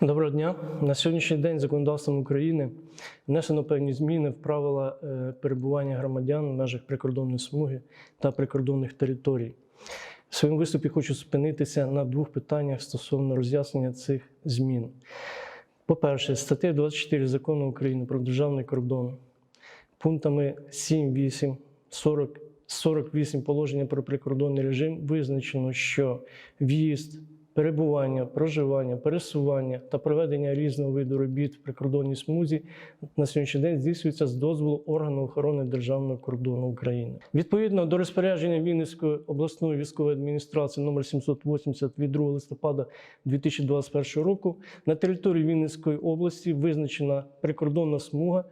Доброго дня. На сьогоднішній день законодавством України внесено певні зміни в правила е, перебування громадян в межах прикордонної смуги та прикордонних територій. В своєму виступі хочу зупинитися на двох питаннях стосовно роз'яснення цих змін. По-перше, статтею 24 закону України про державний кордон пунктами 7, 8, 40, 48 положення про прикордонний режим визначено, що в'їзд, перебування, проживання, пересування та проведення різного виду робіт в прикордонній смузі на сьогоднішній день здійснюється з дозволу органу охорони державного кордону України. Відповідно до розпорядження Вінницької обласної військової адміністрації номер 780 від 2 листопада 2021 року на території Вінницької області визначена прикордонна смуга,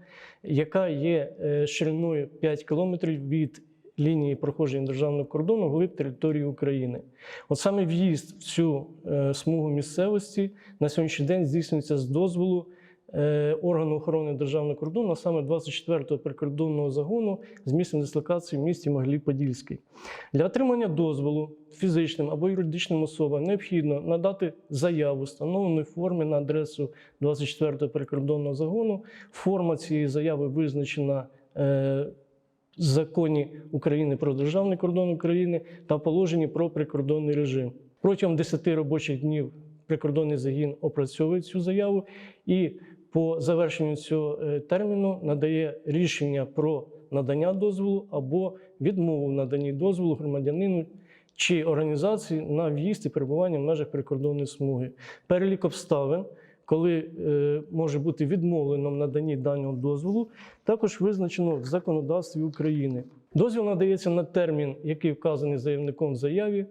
яка є е, шириною 5 кілометрів від лінії проходження державного кордону вглиб території України. От саме в'їзд в цю е, смугу місцевості на сьогоднішній день здійснюється з дозволу е, органу охорони державного кордону, а саме 24-го прикордонного загону з місцем дислокації в місті Могилів-Подільський. Для отримання дозволу фізичним або юридичним особам необхідно надати заяву встановленої формі на адресу 24-го прикордонного загону. Форма цієї заяви визначена. Законі України про державний кордон України та положенні про прикордонний режим. Протягом 10 робочих днів прикордонний загін опрацьовує цю заяву і по завершенню цього е, терміну надає рішення про надання дозволу або відмову в наданні дозволу громадянину чи організації на в'їзд і перебування в межах прикордонної смуги. Перелік обставин, коли е, може бути відмовлено в наданні даного дозволу, також визначено в законодавстві України. Дозвіл надається на термін, який вказаний заявником в заяві.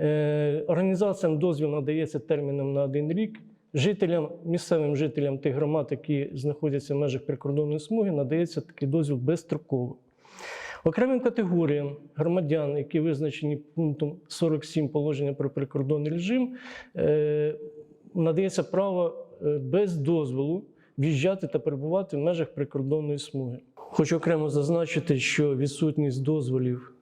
Е, Організаціям дозвіл надається терміном на один рік. Жителям, місцевим жителям тих громад, які знаходяться в межах прикордонної смуги, надається такий дозвіл безстроково. Окремим категоріям громадян, які визначені пунктом 47 положення про прикордонний режим, е, надається право без дозволу в'їжджати та перебувати в межах прикордонної смуги. Хочу окремо зазначити, що відсутність дозволів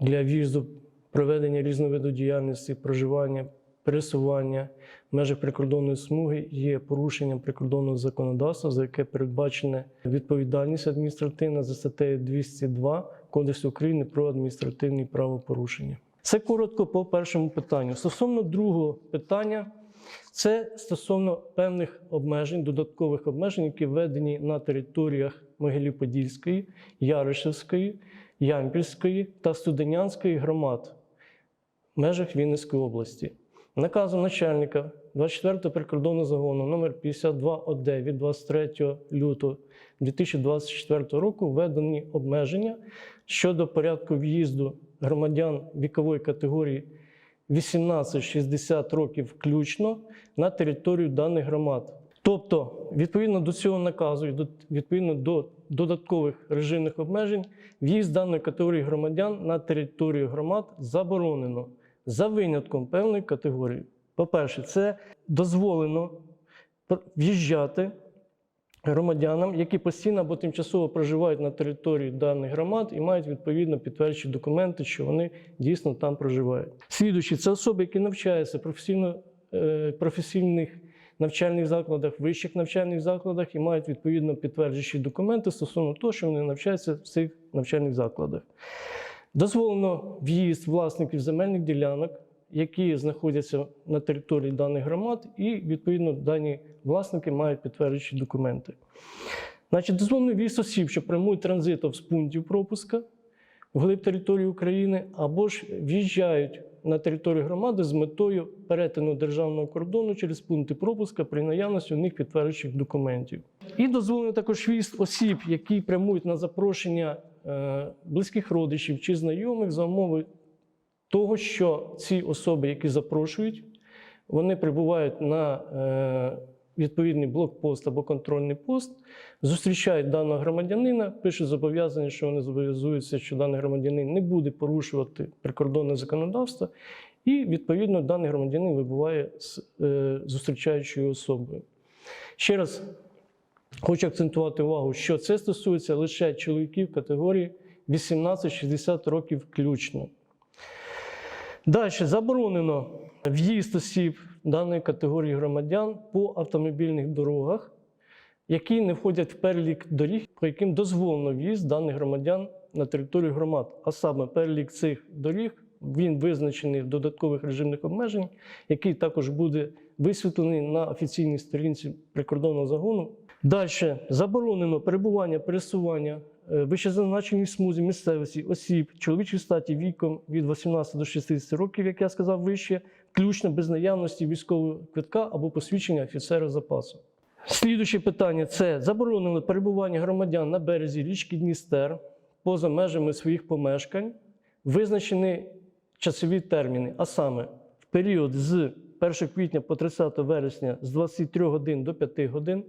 для в'їзду, проведення різного виду діяльності, проживання, пересування в межах прикордонної смуги є порушенням прикордонного законодавства, за яке передбачена відповідальність адміністративна за статтею 202 Кодексу України про адміністративні правопорушення. Це коротко по першому питанню. Стосовно другого питання, це стосовно певних обмежень, додаткових обмежень, які введені на територіях Могилів-Подільської, Яришевської, Ямпільської та Студенянської громад в межах Вінницької області. Наказом начальника 24-го прикордонного загону номер 52 від 23 лютого 2024 року введені обмеження щодо порядку в'їзду громадян вікової категорії 18-60 років включно на територію даних громад. Тобто, відповідно до цього наказу і відповідно до додаткових режимних обмежень, в'їзд даної категорії громадян на територію громад заборонено за винятком певної категорії. По-перше, це дозволено в'їжджати громадянам, які постійно або тимчасово проживають на території даних громад і мають відповідно підтверджуючі документи, що вони дійсно там проживають. Слідуючи, це особи, які навчаються професійно, е, професійних навчальних закладах, вищих навчальних закладах і мають відповідно підтверджуючі документи стосовно того, що вони навчаються в цих навчальних закладах. Дозволено в'їзд власників земельних ділянок, які знаходяться на території даних громад, і відповідно дані власники мають підтверджуючі документи. Значить, дозволено в'їзд осіб, що прямують транзитом з пунктів пропуска вглиб території України, або ж в'їжджають на територію громади з метою перетину державного кордону через пункти пропуска при наявності у них підтверджуючих документів. І дозволено також в'їзд осіб, які прямують на запрошення е, близьких родичів чи знайомих за умови того, що ці особи, які запрошують, вони прибувають на е, відповідний блокпост або контрольний пост, зустрічають даного громадянина, пишуть зобов'язання, що вони зобов'язуються, що даний громадянин не буде порушувати прикордонне законодавство, і відповідно даний громадянин вибуває з е, зустрічаючою особою. Ще раз хочу акцентувати увагу, що це стосується лише чоловіків категорії 18-60 років включно. Далі заборонено в'їзд осіб даної категорії громадян по автомобільних дорогах, які не входять в перелік доріг, по яким дозволено в'їзд даних громадян на територію громад. А саме перелік цих доріг він визначений в додаткових режимних обмежень, який також буде висвітлений на офіційній сторінці прикордонного загону. Далі заборонено перебування, пересування е, вищезазначеній смузі місцевості осіб чоловічої статі віком від 18 до 60 років, як я сказав вище, включно без наявності військового квитка або посвідчення офіцера запасу. Слідуюче питання це заборонено перебування громадян на березі річки Дністер поза межами своїх помешкань, визначені часові терміни, а саме в період з 1 квітня по 30 вересня з 23 годин до 5 годин,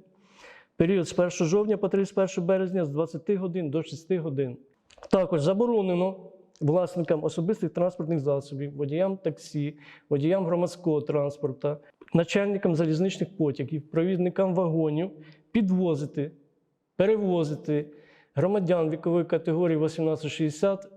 період з 1 жовтня по 31 березня з 20 годин до 6 годин. Також заборонено власникам особистих транспортних засобів, водіям таксі, водіям громадського транспорту, начальникам залізничних потягів, провідникам вагонів підвозити, перевозити громадян вікової категорії 1860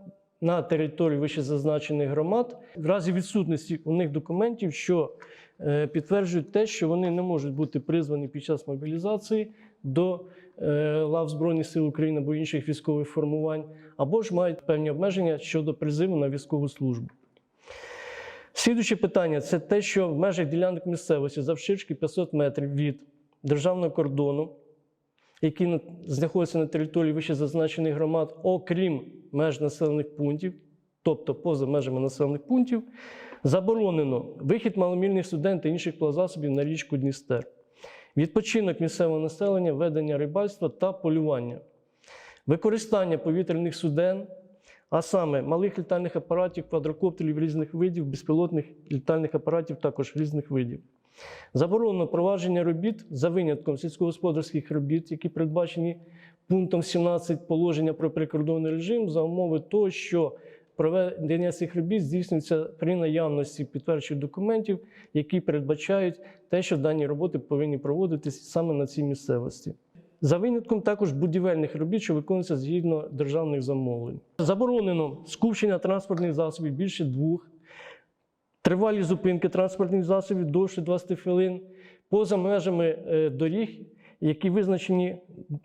на територію вищезазначених громад в разі відсутності у них документів, що е, підтверджують те, що вони не можуть бути призвані під час мобілізації до е, лав Збройних сил України або інших військових формувань, або ж мають певні обмеження щодо призиву на військову службу. Слідуюче питання це те, що в межах ділянок місцевості завширшки 500 метрів від державного кордону, який знаходиться на території вищезазначених громад, окрім меж населених пунктів, тобто поза межами населених пунктів, заборонено вихід маломільних суден та інших плавзасобів на річку Дністер, відпочинок місцевого населення, ведення рибальства та полювання, використання повітряних суден, а саме малих літальних апаратів, квадрокоптерів різних видів, безпілотних літальних апаратів також різних видів. Заборонено провадження робіт за винятком сільськогосподарських робіт, які передбачені пунктом 17 положення про прикордонний режим, за умови того, що проведення цих робіт здійснюється при наявності підтверджуючих документів, які передбачають те, що дані роботи повинні проводитись саме на цій місцевості. За винятком також будівельних робіт, що виконуються згідно державних замовлень. Заборонено скупчення транспортних засобів більше двох, тривалі зупинки транспортних засобів довше 20 хвилин, поза межами е, доріг, які визначені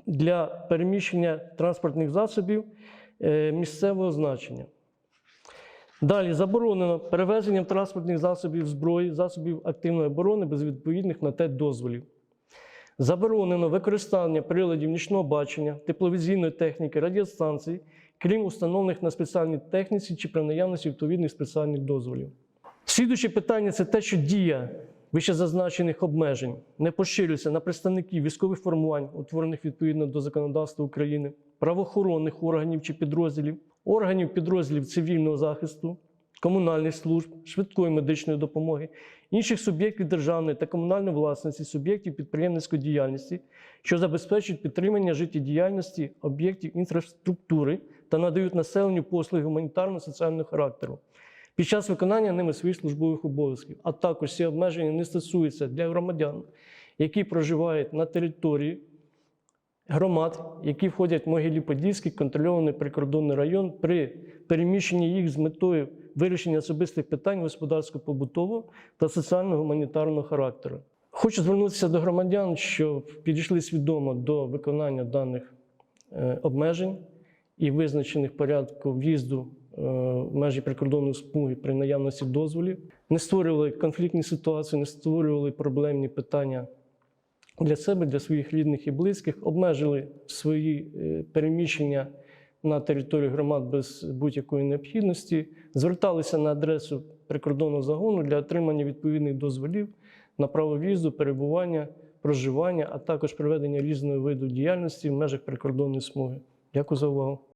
для переміщення транспортних засобів е, місцевого значення. Далі заборонено перевезення транспортних засобів зброї, засобів активної оборони без відповідних на те дозволів. Заборонено використання приладів нічного бачення, тепловізійної техніки, радіостанцій, крім установлених на спеціальній техніці чи при наявності відповідних спеціальних дозволів. Слідуюче питання це те, що дія вищезазначених обмежень не поширюється на представників військових формувань, утворених відповідно до законодавства України, правоохоронних органів чи підрозділів, органів підрозділів цивільного захисту, комунальних служб, швидкої медичної допомоги, інших суб'єктів державної та комунальної власності, суб'єктів підприємницької діяльності, що забезпечують підтримання життєдіяльності об'єктів інфраструктури та надають населенню послуги гуманітарно-соціального характеру під час виконання ними своїх службових обов'язків. А також ці обмеження не стосуються для громадян, які проживають на території громад, які входять в Могилі-Подільський контрольований прикордонний район при переміщенні їх з метою вирішення особистих питань господарсько-побутового та соціально-гуманітарного характеру. Хочу звернутися до громадян, що підійшли свідомо до виконання даних е, обмежень і визначених порядку в'їзду е, в межі прикордонної смуги при наявності дозволів, не створювали конфліктні ситуації, не створювали проблемні питання для себе, для своїх рідних і близьких, обмежили свої е, переміщення на територію громад без будь-якої необхідності, зверталися на адресу прикордонного загону для отримання відповідних дозволів на право в'їзду, перебування, проживання, а також проведення різного виду діяльності в межах прикордонної смуги. Дякую за увагу.